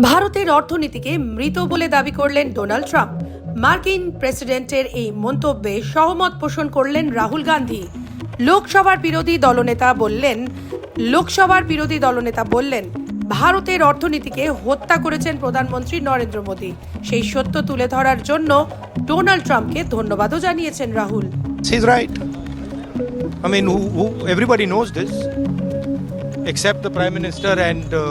ভারতের অর্থনীতিকে মৃত বলে দাবি করলেন ডোনাল্ড ট্রাম্প। মার্কিন প্রেসিডেন্টের এই মন্তব্যে সহমত পোষণ করলেন রাহুল গান্ধী। লোকসভার বিরোধী দলনেতা বললেন লোকসভার বিরোধী দলনেতা বললেন ভারতের অর্থনীতিকে হত্যা করেছেন প্রধানমন্ত্রী নরেন্দ্র মোদী। সেই সত্য তুলে ধরার জন্য ডোনাল্ড ট্রাম্পকে ধন্যবাদও জানিয়েছেন Rahul. He's right. I mean, who, who, everybody knows this, except the Prime Minister and uh,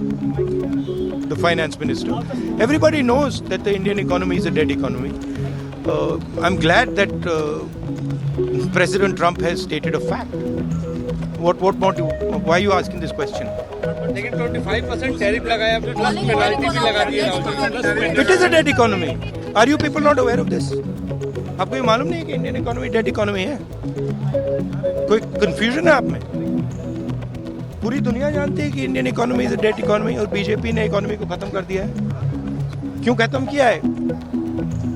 the Finance Minister. Everybody knows that the Indian economy is a dead economy. Uh, I'm glad that uh, President Trump has stated a fact. What, what more do, why are you asking this question? लेकिन 25% tariff लगाया आपने plus penalty भी लगा दी है राहुल जी ने, plus It is a dead economy. Are you people not aware of this? आपको ये मालूम नहीं है कि इंडियन इकोनॉमी डेड इकोनॉमी है कोई कंफ्यूजन है आप में पूरी दुनिया जानती है कि Indian economy is a dead economy और बीजेपी ने इकोनॉमी को खत्म कर दिया है क्यों खत्म किया है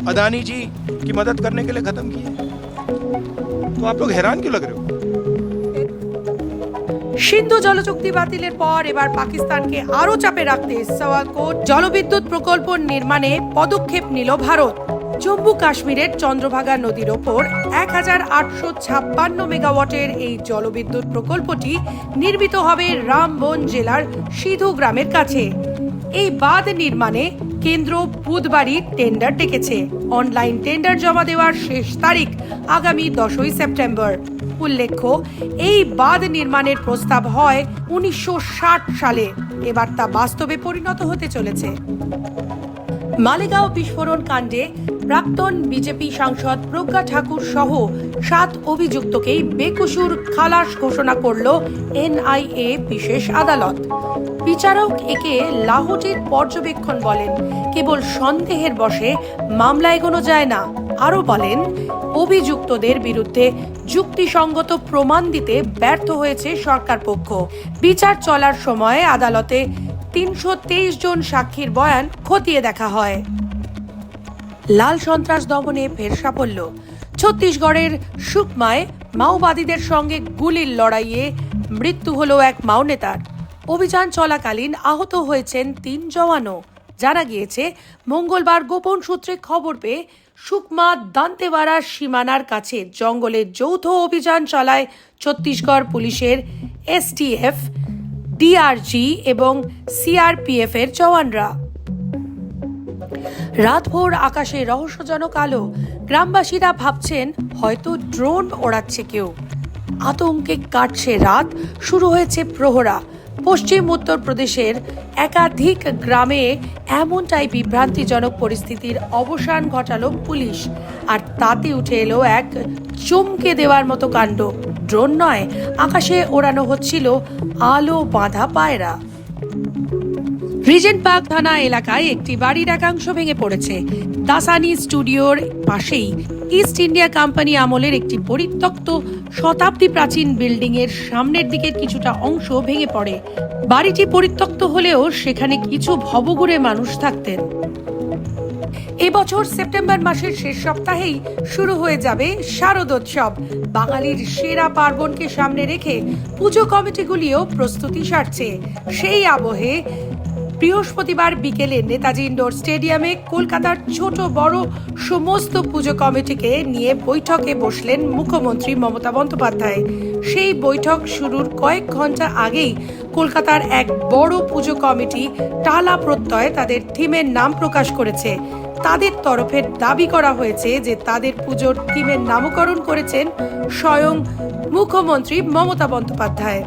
अदानी जी की मदद करने के लिए खत्म किया है तो आप लोग हैरान क्यों लग रहे हो সিন্ধু জলচুক্তি বাতিলের পর এবার পাকিস্তানকে আরও চাপে রাখতে সওয়ালকোট জলবিদ্যুৎ প্রকল্প নির্মাণে পদক্ষেপ নিল ভারত জম্মু কাশ্মীরের চন্দ্রভাগা নদীর ওপর এক হাজার আটশো ছাপ্পান্ন মেগাওয়াটের এই জলবিদ্যুৎ প্রকল্পটি নির্মিত হবে রামবন জেলার সিধু গ্রামের কাছে। এই বাঁধ নির্মাণে কেন্দ্র বুধবারই টেন্ডার ডেকেছে। অনলাইন টেন্ডার জমা দেওয়ার শেষ তারিখ আগামী দশই সেপ্টেম্বর। উল্লেখ্য, এই বাঁধ নির্মাণের প্রস্তাব হয় উনিশশো ষাট সালে। এবার তা বাস্তবে পরিণত হতে চলেছে। মালেগাঁও বিস্ফোরণ কাণ্ডে প্রাক্তন বিজেপি সাংসদ প্রজ্ঞা ঠাকুর সহ সাত অভিযুক্তকেই বেকসুর খালাস ঘোষণা করল এনআইএ বিশেষ আদালত। বিচারক একে লাহোটির পর্যবেক্ষণ বলেন, কেবল সন্দেহের বশে মামলা এগোনো যায় না। আরও বলেন, অভিযুক্তদের বিরুদ্ধে যুক্তিসঙ্গত প্রমাণ দিতে ব্যর্থ হয়েছে সরকার পক্ষ। বিচার চলার সময় আদালতে তিনশো তেইশ জন সাক্ষীর বয়ান খতিয়ে দেখা হয়। লাল সন্ত্রাস দমনে ফের সাফল্য। ছত্তিশগড়ের সুকমায় মাওবাদীদের সঙ্গে গুলির লড়াইয়ে মৃত্যু হলো এক মাও নেতার অভিযান চলাকালীন আহত হয়েছেন তিন জওয়ানও। জানা গিয়েছে, মঙ্গলবার গোপন সূত্রে খবর পেয়ে সুকমা দান্তেওয়াড়া সীমানার কাছে জঙ্গলে যৌথ অভিযান চালায় ছত্তিশগড় পুলিশের এসটিএফ ডিআরজি এবং সিআরপিএফ এর জওয়ানরা। রাতভোর আকাশে রহস্যজনক আলো, গ্রামবাসীরা ভাবছেন হয়তো ড্রোন ওড়াচ্ছে কেউ। আতঙ্কে কাটছে রাত, শুরু হয়েছে প্রহরা। পশ্চিম উত্তরপ্রদেশের একাধিক গ্রামে এমনটাই বিভ্রান্তিজনক পরিস্থিতির অবসান ঘটালো পুলিশ। আর তাতে উঠে এলো এক চমকে দেওয়ার মতো কাণ্ড। ড্রোন নয়, আকাশে ওড়ানো হচ্ছিল আলো বাঁধা পায়রা। রিজেন্ট পার্ক থানা এলাকায় একটি বাড়ির একাংশ ভেঙে পড়েছে। দাসানি স্টুডিওর পাশেই ইস্ট ইন্ডিয়া কোম্পানি আমলের একটি পরিত্যক্ত, শতাব্দী প্রাচীন বিল্ডিং এর সামনের দিকের কিছুটা অংশ ভেঙে পড়ে। বাড়িটি পরিত্যক্ত হলেও সেখানে কিছু ভবঘুরে মানুষ থাকতেন। এবছর সেপ্টেম্বর মাসের শেষ সপ্তাহেই শুরু হয়ে যাবে শারদোৎসব বাঙালির সেরা পার্বণকে সামনে রেখে পুজো কমিটিগুলিও প্রস্তুতি সারছে। সেই আবহে বৃহস্পতিবার বিকেলে নেতাজি ইন্ডোর স্টেডিয়ামে কলকাতার ছোট বড় সমস্ত পুজো কমিটিকে নিয়ে বৈঠকে বসলেন মুখ্যমন্ত্রী মমতা বন্দ্যোপাধ্যায়। সেই বৈঠক শুরুর কয়েক ঘণ্টা আগেই কলকাতার এক বড় পুজো কমিটি টালা প্রত্যয় তাদের থিমের নাম প্রকাশ করেছে। তাদের তরফে দাবি করা হয়েছে যে তাদের পুজোর থিমের নামকরণ করেছেন স্বয়ং মুখ্যমন্ত্রী মমতা বন্দ্যোপাধ্যায়।